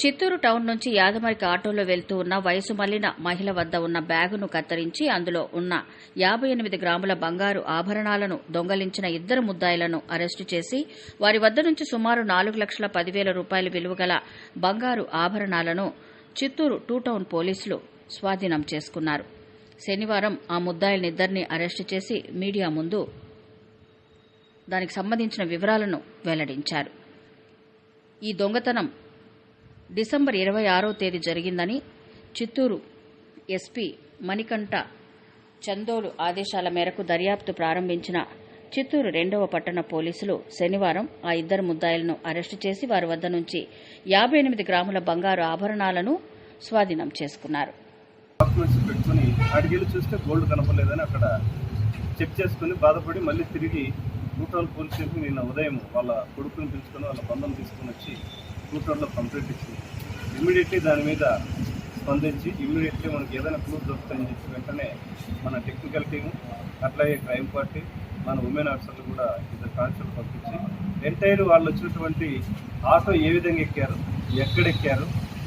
Chittoor town నుంచి యాదమరికి ఆటోలో వెళ్తూ ఉన్న వయసు మళ్ళిన మహిళ వద్ద ఉన్న బ్యాగును కత్తిరించి అందులో ఉన్న యాబై ఎనిమిది గ్రాముల బంగారు ఆభరణాలను దొంగలించిన ఇద్దరు ముద్దాయిలను అరెస్టు చేసి వారి వద్ద నుంచి సుమారు నాలుగు లక్షల పదివేల రూపాయల విలువగల బంగారు ఆభరణాలను చిత్తూరు టూ టౌన్ పోలీసులు స్వాధీనం చేసుకున్నారు. శనివారం ఆ ముద్దాయిలనిద్దరిని అరెస్టు చేసి మీడియా ముందు దానికి సంబంధించిన వివరాలను వెల్లడించారు. ఈ దొంగతనం డిసెంబర్ ఇరవై ఆరో తేదీ జరిగిందని చిత్తూరు ఎస్పీ మణికంఠ చందోలు ఆదేశాల మేరకు దర్యాప్తు ప్రారంభించిన చిత్తూరు రెండవ పట్టణ పోలీసులు శనివారం ఆ ఇద్దరు ముద్దాయిలను అరెస్టు చేసి వారి వద్ద నుంచి యాబై ఎనిమిది గ్రాముల బంగారు ఆభరణాలను స్వాధీనం చేసుకున్నారు. పెట్టుకుని చూస్తే గోల్డ్ కనపడలేదని అక్కడ చెక్ చేసుకుని బాధపడి మళ్ళీ తిరిగి టూటౌన్ పోలీస్ స్టేషన్ నిన్న ఉదయం వాళ్ళ కొడుకుని పిలుచుకొని వాళ్ళ బంధం తీసుకుని వచ్చి టూటౌన్లో కంప్లైంట్ ఇచ్చింది దాని మీద స్పందించి ఇమ్మీడియట్లీ మనకి ఏదైనా ప్రూఫ్ దొరుకుతాయని చెప్పి వెంటనే మన టెక్నికల్ టీము అట్లాగే క్రైమ్ పార్టీ మన ఉమెన్ ఆఫీసర్లు కూడా ఇద్దరు కానిస్టేబుల్ పంపించి ఎంటైర్ వాళ్ళు వచ్చినటువంటి ఆటో ఏ విధంగా ఎక్కారు ఎక్కడ ఎక్కారు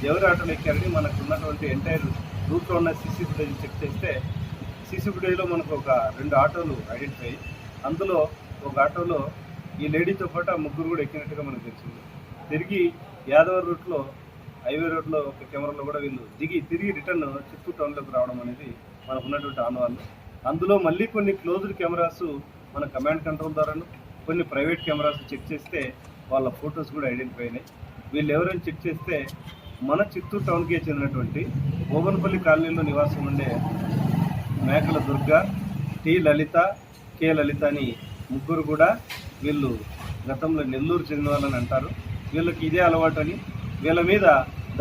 ఎవరి ఆటోలో ఎక్కారని మనకు ఉన్నటువంటి ఎంటైర్ రూట్లో ఉన్న సీసీ ఫుటేజ్ చెక్ చేస్తే సీసీ ఫుటేజ్లో మనకు ఒక రెండు ఆటోలు ఐడెంటిఫై అందులో ఒక ఆటోలో ఈ లేడీతో పాటు ఆ ముగ్గురు కూడా ఎక్కినట్టుగా మనకు తెలిసింది. తిరిగి యాదవ రూట్లో హైవే రోడ్లో ఒక కెమెరాలో కూడా వీళ్ళు దిగి తిరిగి రిటర్న్ చిత్తూరు టౌన్లోకి రావడం అనేది మనకు ఉన్నటువంటి ఆనవాళ్ళు అందులో మళ్ళీ కొన్ని క్లోజ్డ్ కెమెరాస్ మన కమాండ్ కంట్రోల్ ద్వారాను కొన్ని ప్రైవేట్ కెమెరాస్ చెక్ చేస్తే వాళ్ళ ఫొటోస్ కూడా ఐడెంటిఫై అయినాయి. వీళ్ళు ఎవరైనా చెక్ చేస్తే మన చిత్తూరు టౌన్కే చెందినటువంటి ఓబన్పల్లి కాలనీలో నివాసం ఉండే మేకల దుర్గ టి లలిత కె లలిత అని ముగ్గురు కూడా వీళ్ళు గతంలో నెల్లూరు చెందిన వాళ్ళని అంటారు. వీళ్ళకి ఇదే అలవాటు అని వీళ్ళ మీద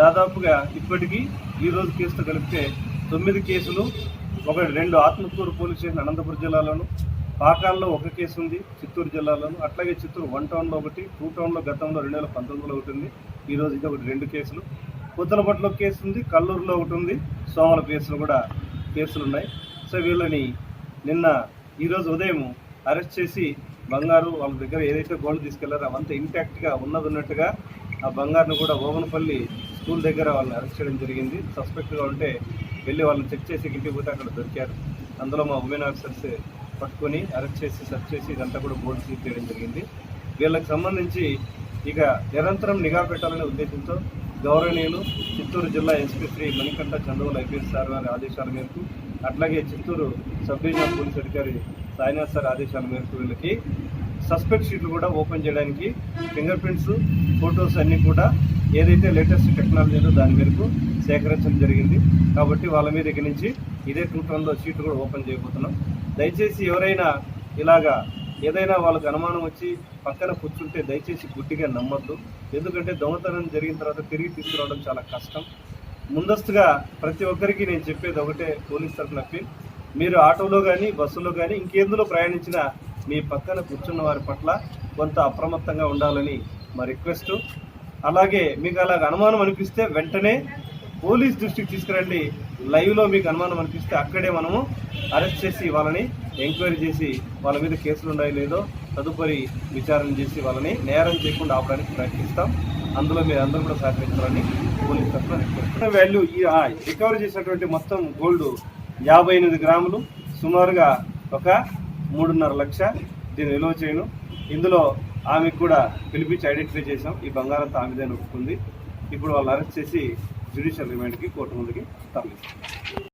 దాదాపుగా ఇప్పటికీ ఈరోజు కేసుతో కలిపితే తొమ్మిది కేసులు ఒక రెండు ఆత్మకూరు పోలీస్ స్టేషన్ అనంతపురం జిల్లాలోను పాకాల్లో ఒక కేసు ఉంది చిత్తూరు జిల్లాలోను అట్లాగే చిత్తూరు వన్ టౌన్లో ఒకటి టూ టౌన్లో గతంలో రెండు వేల పంతొమ్మిదిలో ఒకటి ఉంది ఈరోజు ఇది ఒకటి రెండు కేసులు. పుత్తలపట్లో కేసు ఉంది కల్లూరులో ఒకటి ఉంది సోమల కేసులు కూడా కేసులు ఉన్నాయి. సో వీళ్ళని నిన్న ఈరోజు ఉదయం అరెస్ట్ చేసి బంగారు వాళ్ళ దగ్గర ఏదైతే గోల్డ్ తీసుకెళ్ళారో అవంతా ఇంటాక్ట్గా ఉన్నది ఉన్నట్టుగా ఆ బంగారును కూడా ఓమనపల్లి స్కూల్ దగ్గర వాళ్ళని అరెస్ట్ చేయడం జరిగింది. సస్పెక్ట్గా ఉంటే వెళ్ళి వాళ్ళని చెక్ చేసి ఇంటికి పోతే అక్కడ దొరికారు. అందులో మా ఉమెన్ ఆఫీసర్స్ పట్టుకొని అరెస్ట్ చేసి సెర్చ్ చేసి ఇదంతా కూడా గోల్డ్ సీజ్ చేయడం జరిగింది. వీళ్ళకి సంబంధించి ఇక నిరంతరం నిఘా పెట్టాలనే ఉద్దేశంతో గౌరవనీయులు చిత్తూరు జిల్లా SP Shri Manikanta Chandrababu IPS sir వారి ఆదేశాల మేరకు అట్లాగే చిత్తూరు సబ్ డివిజనల్ పోలీస్ అధికారి సాయినాథ్ సార్ ఆదేశాల మేరకు వీళ్ళకి సస్పెక్ట్ షీట్లు కూడా ఓపెన్ చేయడానికి ఫింగర్ ప్రింట్స్ ఫొటోస్ అన్నీ కూడా ఏదైతే లేటెస్ట్ టెక్నాలజీ ఉందో దాని మేరకు సేకరించడం జరిగింది. కాబట్టి వాళ్ళ మీద ఇక నుంచి ఇదే టూటన్లో షీట్ కూడా ఓపెన్ చేయబోతున్నాం. దయచేసి ఎవరైనా ఇలాగా ఏదైనా వాళ్ళకి అనుమానం వచ్చి పక్కన కూర్చుంటే దయచేసి గుడ్డిగా నమ్మద్దు. ఎందుకంటే దొంగతనం జరిగిన తర్వాత తిరిగి తీసుకురావడం చాలా కష్టం. ముందస్తుగా ప్రతి ఒక్కరికి నేను చెప్పేది ఒకటే పోలీస్ తరఫున అప్పీల్. మీరు ఆటోలో కానీ బస్సులో కానీ ఇంకేందులో ప్రయాణించినా మీ పక్కన కూర్చున్న వారి పట్ల కొంత అప్రమత్తంగా ఉండాలని మా రిక్వెస్ట్. అలాగే మీకు అలాగ అనుమానం అనిపిస్తే వెంటనే పోలీస్ దృష్టికి తీసుకురండి. లైవ్లో మీకు అనుమానం అనిపిస్తే అక్కడే మనము అరెస్ట్ చేసి వాళ్ళని ఎంక్వైరీ చేసి వాళ్ళ మీద కేసులు ఉన్నాయో లేదో తదుపరి విచారణ చేసి వాళ్ళని నేరం చేయకుండా ఆపడానికి ప్రయత్నిస్తాం. అందులో మీరు అందరూ కూడా సహకరించాలని పోలీస్ తరఫున వాల్యూ ఈ రికవరీ చేసినటువంటి మొత్తం గోల్డ్ యాభై ఎనిమిది గ్రాములు సుమారుగా ఒక మూడున్నర లక్ష దీని విలువ చేయను. ఇందులో ఆమెకు కూడా పిలిపించి ఐడెంటిఫై చేసాం ఈ బంగారంతో ఆమెదే ఒప్పుకుంది ఇప్పుడు వాళ్ళు అరెస్ట్ చేసి జ్యుడిషియల్ రిమాండ్కి కోర్టు ముందుకి తరలిస్తాం.